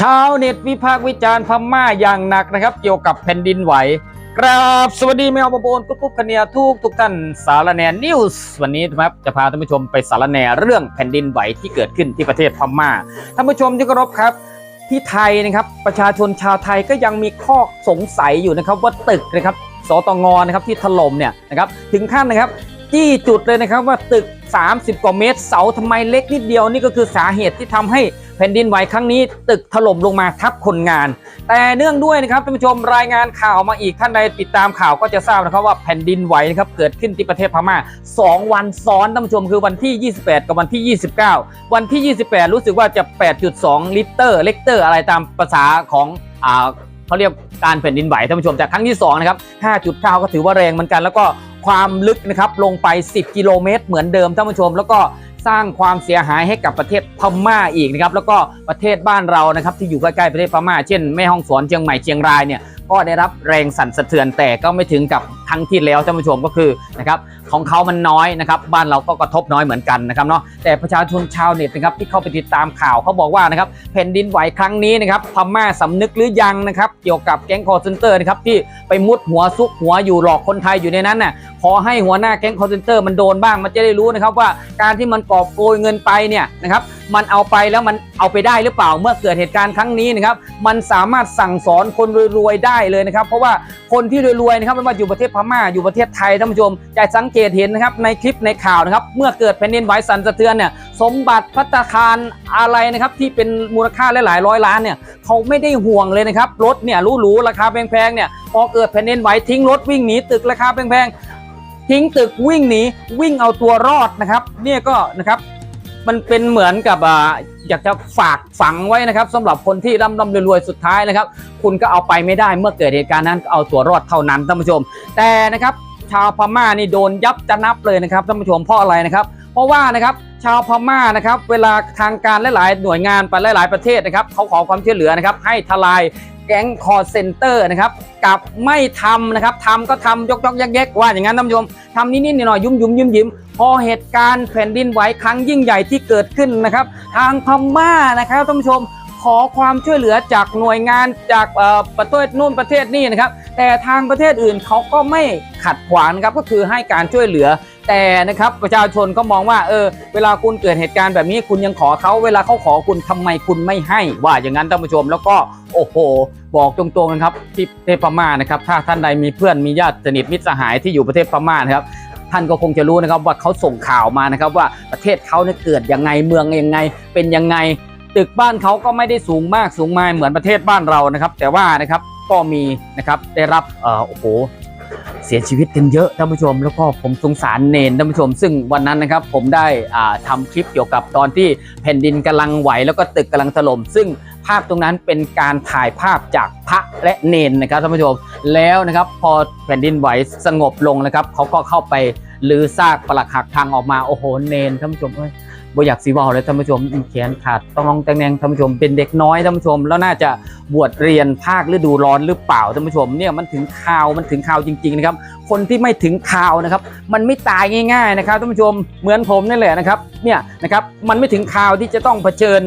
ชาวเน็ตวิพากษ์วิจารณ์พม่าอย่างหนักนะครับ เกี่ยวกับแผ่นดินไหวกราบสวัสดีแมวบะโบนกุ๊กกุ๊กคเนียทุกทุกท่านสารแนนิวส์วันนี้นะครับจะพาท่านผู้ชมไปสารแนเรื่องแผ่นดินไหวที่เกิดขึ้นที่ประเทศพม่าท่านผู้ชมที่เคารพครับ ที่ไทยนะครับประชาชนชาวไทยก็ยังมีข้อสงสัยอยู่นะครับว่าตึกนะครับสตงนะครับที่ถล่มเนี่ยนะครับถึงขั้นนะครับจี้จุดเลยนะครับว่าตึก 30 กว่าเมตรเสาทำไมเล็กนิดเดียวนี่ก็คือสาเหตุที่ทำให้ แผ่นดินไหวครั้งนี้ตึกถล่มลงมาทับคนงาน แต่เนื่องด้วยนะครับท่านผู้ชมรายงานข่าวมาอีกท่านใดติดตามข่าวก็จะทราบนะครับว่าแผ่นดินไหวนะครับเกิดขึ้นที่ประเทศพม่า 2 วันซ้อนท่านผู้ชมคือวันที่ 28 กับวันที่ 29 วันที่ 28 รู้สึกว่าจะ 8.2 ลิตรเลกเตอร์อะไรตามภาษาของอ่าเขาเรียกการแผ่นดินไหวท่านผู้ชมแต่ครั้งที่2นะครับ 5.9 ก็ถือว่าแรงเหมือนกัน แล้วก็ความลึกนะครับลงไป 10 กิโลเมตร เหมือนเดิมท่านผู้ชม แล้วก็ สร้างความเสียหายให้กับประเทศพม่าอีกนะครับแล้วก็ประเทศบ้านเรานะครับที่อยู่ใกล้ๆประเทศพม่าเช่นแม่ฮ่องสอนเชียงใหม่เชียงรายเนี่ย ก็ได้รับแรงสั่นสะเทือนแต่ก็ไม่ถึงกับครั้งที่แล้วท่านผู้ชมก็คือนะครับของเขามันน้อยนะครับบ้านเราก็กระทบน้อยเหมือนกันนะครับเนาะแต่ประชาชนชาวเน็ตนะครับที่เข้าไปติดตามข่าวเขาบอกว่านะครับแผ่นดินไหวครั้งนี้นะครับพม่าสำนึกหรือยังนะครับเกี่ยวกับแก๊งคอร์เซนเตอร์นะครับที่ไปมุดหัวซุกหัวอยู่หลอกคนไทยอยู่ในนั้นน่ะขอให้หัวหน้าแก๊งคอร์เซนเตอร์มันโดนบ้างมันจะได้รู้นะครับว่าการที่มันกอบโกยเงินไปเนี่ยนะครับมันเอาไปแล้วมันเอาไปได้หรือเปล่าเมื่อเกิดเหตุการณ์ครั้งนี้นะครับมันสามารถสั่งสอนคนรวยๆได้ได้เลยนะครับ เพราะว่าคนที่รวยๆนะครับไม่ว่าอยู่ประเทศพม่าอยู่ประเทศไทยท่านผู้ชมจะสังเกตเห็นนะครับในคลิปในข่าวนะครับ เมื่อเกิดแผ่นดินไหวสั่นสะเทือนเนี่ยสมบัติพัตคารอะไรนะครับที่เป็นมูลค่าหลายร้อยล้านเนี่ยเขาไม่ได้ห่วงเลยนะครับรถเนี่ยหรูๆราคาแพงๆเนี่ยพอเกิดแผ่นดินไหวทิ้งรถวิ่งหนีตึกราคาแพงๆทิ้งตึกวิ่งหนีวิ่งเอาตัวรอดนะครับเนี่ยก็นะครับ มันเป็นเหมือนกับอ่าอยากจะฝากฝังไว้นะครับสำหรับคนที่ร่ำร่ำรวยๆสุดท้ายนะครับ คุณก็เอาไปไม่ได้เมื่อเกิดเหตุการณ์นั้นเอาตัวรอดเท่านั้นท่านผู้ชม แต่นะครับชาวพม่านี่โดนยับจะนับเลยนะครับท่านผู้ชมเพราะอะไรนะครับ เพราะว่านะครับชาวพม่านะครับเวลาทางการหลายๆหน่วยงานไปหลาย ๆประเทศนะครับเขาขอความช่วยเหลือนะครับให้ทลาย แก๊งคอร์เซนเตอร์นะครับกับไม่ทำนะครับทำก็ทำยกยกแยกแยกว่าอย่างนั้นท่านผู้ชมทำนิดๆหน่อยๆยุ่มยุ่มยิ้มยิ้มพอเหตุการณ์แผ่นดินไหวครั้งยิ่งใหญ่ที่เกิดขึ้นนะครับ ทางพม่านะครับท่านผู้ชมขอความช่วยเหลือจากหน่วยงานจากประเทศนู่นประเทศนี่นะครับ แต่ทางประเทศอื่นเขาก็ไม่ขัดขวางนะครับก็คือให้การช่วยเหลือ แต่นะครับประชาชนก็มองว่าเออเวลาคุณเกิดเหตุการณ์แบบนี้คุณยังขอเขาเวลาเขาขอคุณทำไมคุณไม่ให้ว่าอย่างนั้นท่านผู้ชมแล้วก็โอ้โห บอกตรงๆนะครับที่ประเทศพม่านะครับ ถ้าท่านใดมีเพื่อนมีญาติสนิทมิตรสหายที่อยู่ประเทศพม่านะครับท่านก็คงจะรู้นะครับว่าเขาส่งข่าวมานะครับ ว่าประเทศเขาเนี่ยเกิดยังไงเมืองยังไง เป็นยังไง ตึกบ้านเขาก็ไม่ได้สูงมากสูงมายเหมือนประเทศบ้านเรานะครับ แต่ว่านะครับก็มีนะครับได้รับเออโอ้โหเสียชีวิตกันเยอะท่านผู้ชม แล้วก็ผมสงสารเนนท่านผู้ชม ซึ่งวันนั้นนะครับผมได้อ่าทำคลิปเกี่ยวกับตอนที่แผ่นดินกำลังไหวแล้วก็ตึกกำลังถล่มซึ่ง ภาพตรงนั้นเป็นการถ่ายภาพจากพระและเนนนะครับท่านผู้ชมแล้วนะครับพอแผ่นดินไหวสงบลงนะครับเขาก็เข้าไปลือซากปลักหักพังออกมาโอ้โหเนนท่านผู้ชมเอ้ย บ่อยากสีวอลเลยท่านผู้ชมแขนขาดต้องลองแตงแนงท่านผู้ชมเป็นเด็กน้อยท่านผู้ชม แล้วน่าจะบวชเรียนภาคฤดูร้อนหรือเปล่าท่านผู้ชมเนี่ยมันถึงข่าวมันถึงข่าวจริงๆนะครับคนที่ไม่ถึงข่าวนะครับ มันไม่ตายง่ายๆนะครับท่านผู้ชมเหมือนผมนี่แหละนะครับเนี่ยนะครับมันไม่ถึงข่าวที่จะต้องเผชิญ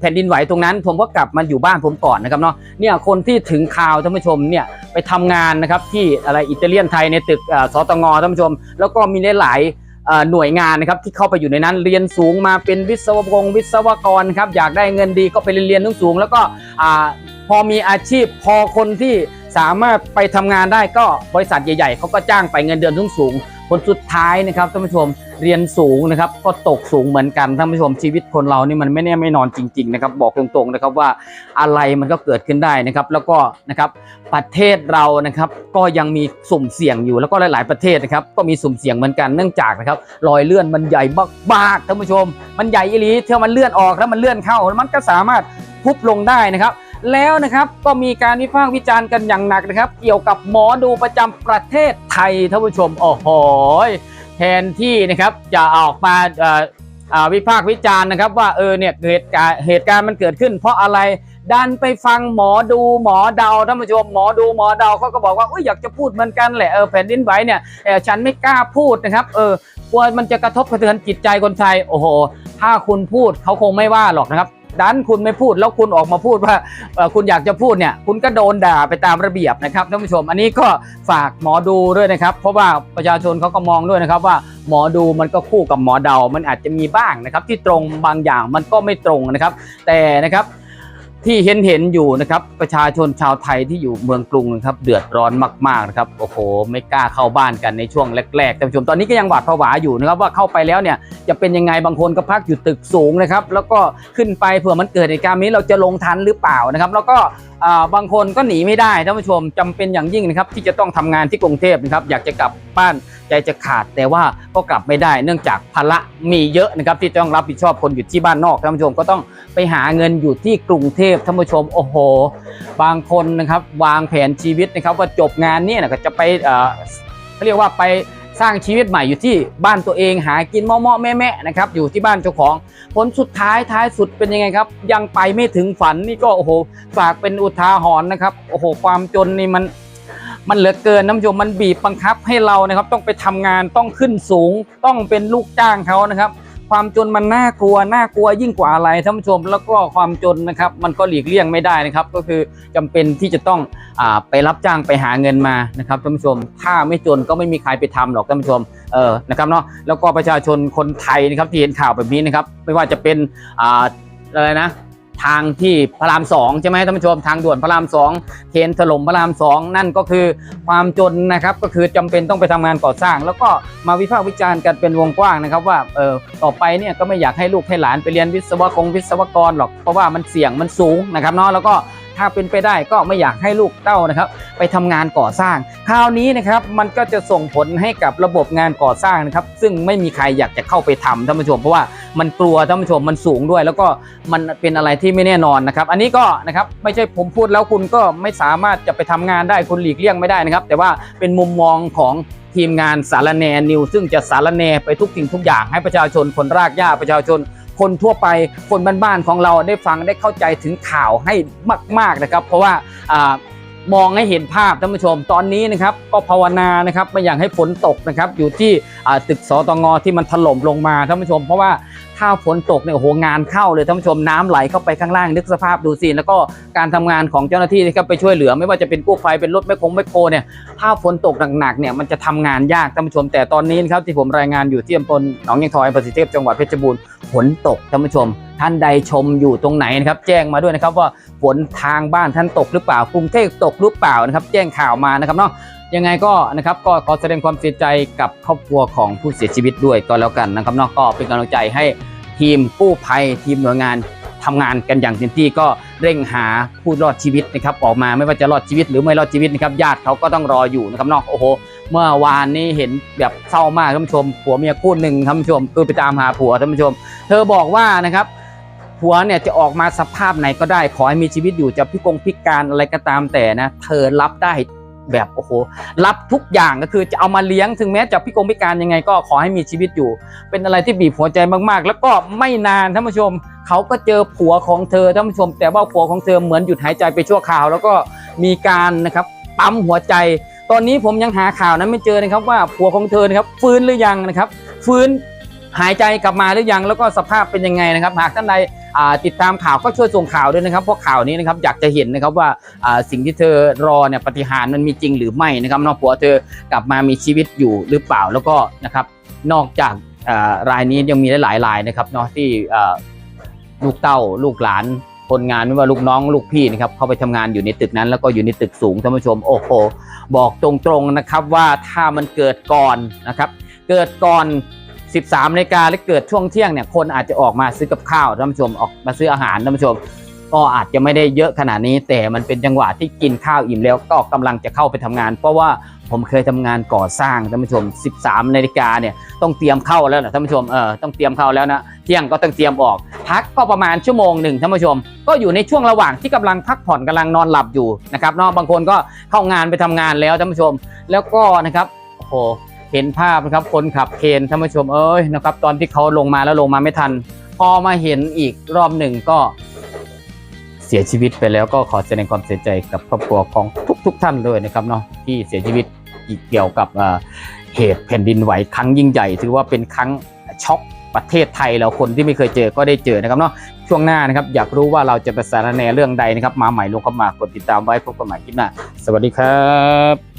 แผ่นดินไหวตรงนั้น ผมก็กลับมาอยู่บ้านผมก่อนนะครับเนาะเนี่ยคนที่ถึงข่าวท่านผู้ชมเนี่ยไปทำงานนะครับที่อะไรอิตาเลียนไทยในตึกสตงท่านผู้ชม แล้วก็มีหลายๆ หน่วยงานนะครับที่เข้าไปอยู่ในนั้นเรียนสูงมาเป็นวิศวกรวิศวกรครับอยากได้เงินดีก็ไปเรียนสูงแล้วก็พอมีอาชีพพอคนที่สามารถไปทำงานได้ก็บริษัทใหญ่ ๆเขาก็จ้างไปเงินเดือนสูง ๆผลสุดท้ายนะครับท่านผู้ชมเรียนสูงนะครับ ก็ตกสูงเหมือนกันท่านผู้ชมชีวิตคนเรานี่มันไม่แน่ไม่นอนจริง ๆ นะครับ บอกตรงๆนะครับว่าอะไรมันก็เกิดขึ้นได้นะครับ แล้วก็นะครับประเทศเรานะครับ ก็ยังมีสุ่มเสี่ยงอยู่แล้วก็หลาย ๆประเทศนะครับ ก็มีสุ่มเสี่ยงเหมือนกันเนื่องจากนะครับรอยเลื่อนมันใหญ่มากๆท่านผู้ชม มันใหญ่อีหลีเท่ามันเลื่อนออกแล้วมันเลื่อนเข้ามันก็สามารถพุบลงได้นะครับ แล้วนะครับก็มีการวิพากษ์วิจารณ์กันอย่างหนักนะครับ เกี่ยวกับหมอดูประจำประเทศไทยท่านผู้ชมโอ้โหแทนที่นะครับจะออกมาวิพากษ์วิจารณ์นะครับ ว่าเออเนี่ยเหตุการณ์เหตุการณ์มันเกิดขึ้น เพราะอะไรดันไปฟังหมอดูหมอเดาท่านผู้ชมหมอดูหมอเดาเขาก็บอกว่าอุ้ยอยากจะพูดเหมือนกันแหละเออแผ่นดินไหวเนี่ยฉันไม่กล้าพูดนะครับเออกลัวมันจะกระทบกระเทือนจิตใจคนไทยโอ้โห ถ้าคุณพูดเขาคงไม่ว่าหรอกนะครับ ดันคุณไม่พูดแล้วคุณออกมาพูดว่าคุณอยากจะพูดเนี่ยคุณก็โดนด่าไปตามระเบียบนะครับท่านผู้ชม อันนี้ก็ฝากหมอดูด้วยนะครับ เพราะว่าประชาชนเขาก็มองด้วยนะครับว่าหมอดูมันก็คู่กับหมอเดา มันอาจจะมีบ้างนะครับที่ตรงบางอย่างมันก็ไม่ตรงนะครับ แต่นะครับ ที่เห็นเห็นอยู่นะครับประชาชนชาวไทยที่อยู่เมืองกรุงนะครับเดือดร้อนมากๆนะครับโอ้โหไม่กล้าเข้าบ้านกันในช่วงแรกๆท่านผู้ชมตอนนี้ก็ยังหวาดผวาอยู่นะครับว่าเข้าไปแล้วเนี่ยจะเป็นยังไงบางคนก็พักอยู่ตึกสูงนะครับแล้วก็ขึ้นไปเผื่อมันเกิดเหตุการณ์นี้เราจะลงทันหรือเปล่านะครับ แล้วก็บางคนก็หนีไม่ได้ท่านผู้ชมจำเป็นอย่างยิ่งนะครับที่จะต้องทำงานที่กรุงเทพนะครับอยากจะกลับบ้านใจจะขาดแต่ว่าก็กลับไม่ได้ เนื่องจากภาระมีเยอะนะครับที่ต้องรับผิดชอบคนอยู่ที่บ้านนอกท่านผู้ชมก็ต้องไปหาเงินอยู่ที่กรุงเทพท่านผู้ชมโอ้โห บางคนนะครับวางแผนชีวิตนะครับว่าจบงานนี่นะก็จะไปเขาเรียกว่าไป สร้างชีวิตใหม่อยู่ที่บ้านตัวเองหากินเมาะๆแม่ๆนะครับอยู่ที่บ้านเจ้าของผลสุดท้ายท้ายสุดเป็นยังไงครับ ยังไปไม่ถึงฝันนี่ก็โอ้โหฝากเป็นอุทาหรณ์นะครับโอ้โหความจนนี่มันมันเหลือเกินน้ำโยมมันบีบบังคับให้เรานะครับ ต้องไปทำงานต้องขึ้นสูง ต้องเป็นลูกจ้างเขานะครับ ความจนมันน่ากลัวน่ากลัวยิ่งกว่าอะไรท่านผู้ชม แล้วก็ความจนนะครับมันก็หลีกเลี่ยงไม่ได้นะครับ ก็คือจำเป็นที่จะต้องอไปรับจ้างไปหาเงินมานะครับท่านผู้ชม ถ้าไม่จนก็ไม่มีใครไปทำหรอกท่านผู้ชมเออนะครับเนาะแล้วก็ประชาชนคนไทยนะครับที่เห็นข่าวแบบนี้นะครับ ไม่ว่าจะเป็นออะไรนะ ทางที่พระรามสองใช่ไหมท่านผู้ชมทางด่วนพระรามสองเคนถล่มพระรามสองนั่นก็คือความจนนะครับก็คือจำเป็นต้องไปทำงานก่อสร้าง แล้วก็มาวิพากษ์วิจารณ์กันเป็นวงกว้างนะครับว่าเออต่อไปเนี่ยก็ไม่อยากให้ลูกให้หลานไปเรียนวิศวกรวิศวกรหรอกเพราะว่ามันเสี่ยงมันสูงนะครับเนาะแล้วก็ถ้าเป็นไปได้ก็ไม่อยากให้ลูกเต้านะครับ ไปทำงานก่อสร้าง คราวนี้นะครับมันก็จะส่งผลให้กับระบบงานก่อสร้างนะครับ ซึ่งไม่มีใครอยากจะเข้าไปทำท่านผู้ชมเพราะว่า มันกลัวท่านผู้ชมมันสูงด้วย แล้วก็มันเป็นอะไรที่ไม่แน่นอนนะครับ อันนี้ก็นะครับไม่ใช่ผมพูดแล้วคุณก็ไม่สามารถจะไปทำงานได้คุณหลีกเลี่ยงไม่ได้นะครับ แต่ว่าเป็นมุมมองของทีมงานสารแนนิว ซึ่งจะสารแนไปทุกสิ่งทุกอย่างให้ประชาชนคนรากหญ้าประชาชนคนทั่วไปคนบ้านๆของเราได้ฟังได้เข้าใจถึงข่าวให้มาก ๆนะครับ เพราะว่า มองให้เห็นภาพท่านผู้ชมตอนนี้นะครับก็ภาวนานะครับไม่อยากให้ฝนตกนะครับอยู่ที่ตึกสตงที่มันถล่มลงมาท่านผู้ชม เพราะว่าถ้าวฝนตกเนี่ยโอ้โหงานเข้าเลยท่านผู้ชมน้ำไหลเข้าไปข้างล่างนึกสภาพดูสิแล้วก็การทำงานของเจ้าหน้าที่นะครับไปช่วยเหลือ ไม่ว่าจะเป็นกู้ภัยเป็นรถแมคโครแมคโครเนี่ยถ้าฝนตกหนักๆเนี่ยมันจะทำงานยากท่านผู้ชม แต่ตอนนี้นะครับที่ผมรายงานอยู่ที่อำเภอหนองยังทอยอำเภอสิเทพจังหวัดเพชรบูรณ์ฝนตกท่านผู้ชม ท่านใดชมอยู่ตรงไหนนะครับ แจ้งมาด้วยนะครับว่าฝนทางบ้านท่านตกหรือเปล่ากรุงเทพตกหรือเปล่านะครับ แจ้งข่าวมานะครับเนาะ ยังไงก็นะครับก็ขอแสดงความเสียใจกับครอบครัวของผู้เสียชีวิตด้วยก็แล้วกันนะครับนาะก็เป็นกำลังใจให้ทีมกู้ภัยทีมหน่วยงานทำงานกันอย่างเต็มที่ก็เร่งหาผู้รอดชีวิตนะครับออกมาไม่ว่าจะรอดชีวิตหรือไม่รอดชีวิตนะครับญาติเขาก็ต้องรออยู่นะครับนาะโอ้โห เมื่อวานนี้เห็นแบบเศร้ามากท่านผู้ชมผัวเมียคู่หนึ่งท่านผู้ชมคือไปตามหาผัวท่านผู้ชม เธอบอกว่านะครับผัวเนี่ยจะออกมาสภาพไหนก็ได้ ขอให้มีชีวิตอยู่จะพิกงพิการอะไรก็ตามแต่นะ เธอรับได้ แบบโอ้โหรับทุกอย่างก็คือจะเอามาเลี้ยงถึงแม้จะพิกงพิการยังไง ก็ขอให้มีชีวิตอยู่ เป็นอะไรที่บีบหัวใจมากๆ แล้วก็ไม่นานท่านผู้ชม เขาก็เจอผัวของเธอท่านผู้ชม แต่ว่าผัวของเธอเหมือนหยุดหายใจไปชั่วคราว แล้วก็มีการนะครับปั๊มหัวใจ ตอนนี้ผมยังหาข่าวนั้นไม่เจอนะครับว่าผัวของเธอนะครับฟื้นหรือยังนะครับฟื้นหายใจกลับมาหรือยังแล้วก็สภาพเป็นยังไงนะครับ หากท่านใด ติดตามข่าวก็ช่วยส่งข่าวด้วยนะครับเพราะข่าวนี้นะครับอยากจะเห็นนะครับว่าสิ่งที่เธอรอเนี่ยปฏิหารมันมีจริงหรือไม่นะครับเนอกผัวเธอกลับมามีชีวิตอยู่หรือเปล่าแล้วก็นะครับนอกจากรายนี้ยังมีหลายรายนะครับเนาะที่ลูกเต้าลูกหลานคนงานไม่ว่าลูกน้องลูกพี่นะครับเข้าไปทำงานอยู่ในตึกนั้น แล้วก็อยู่ในตึกสูงท่านผู้ชมโอ้โหบอกตรงๆนะครับว่าถ้ามันเกิดก่อนนะครับ เกิดก่อน 13นาฬิกาหรือเกิดช่วงเที่ยงเนี่ยคนอาจจะออกมาซื้อกับข้าวท่านผู้ชมออกมาซื้ออาหารท่านผู้ชมก็อาจจะไม่ได้เยอะขนาดนี้ แต่มันเป็นจังหวะที่กินข้าวอิ่มแล้วก็กำลังจะเข้าไปทำงาน เพราะว่าผมเคยทำงานก่อสร้างท่านผู้ชม 13นาฬิกาเนี่ยต้องเตรียมเข้าแล้วนะท่านผู้ชมเออต้องเตรียมเข้าแล้วนะเที่ยงก็ต้องเตรียมออก พักก็ประมาณชั่วโมงหนึ่งท่านผู้ชม ก็อยู่ในช่วงระหว่างที่กำลังพักผ่อนกำลังนอนหลับอยู่นะครับเนาะบางคนก็เข้างานไปทำงานแล้วท่านผู้ชม แล้วก็นะครับโอ้โห เห็นภาพนะครับคนขับเคนท่านผู้ชมเอ้ยนะครับ ตอนที่เขาลงมาแล้วลงมาไม่ทัน พอมาเห็นอีกรอบหนึ่งก็เสียชีวิตไปแล้วก็ขอแสดงความเสียใจกับครอบครัวของทุกๆทท่านด้วยนะครับเนาะที่เสียชีวิตเกี่ยวกับเหตุแผ่นดินไหวครั้งยิ่งใหญ่ ถือว่าเป็นครั้งช็อกประเทศไทยเราคนที่ไม่เคยเจอก็ได้เจอนะครับเนาะช่วงหน้านะครับอยากรู้ว่าเราจะไปสารแนเรื่องใดนะครับ มาใหม่ลงเข้ามากดติดตามไว้พบกันใหม่คลิปหน้าสวัสดีครับ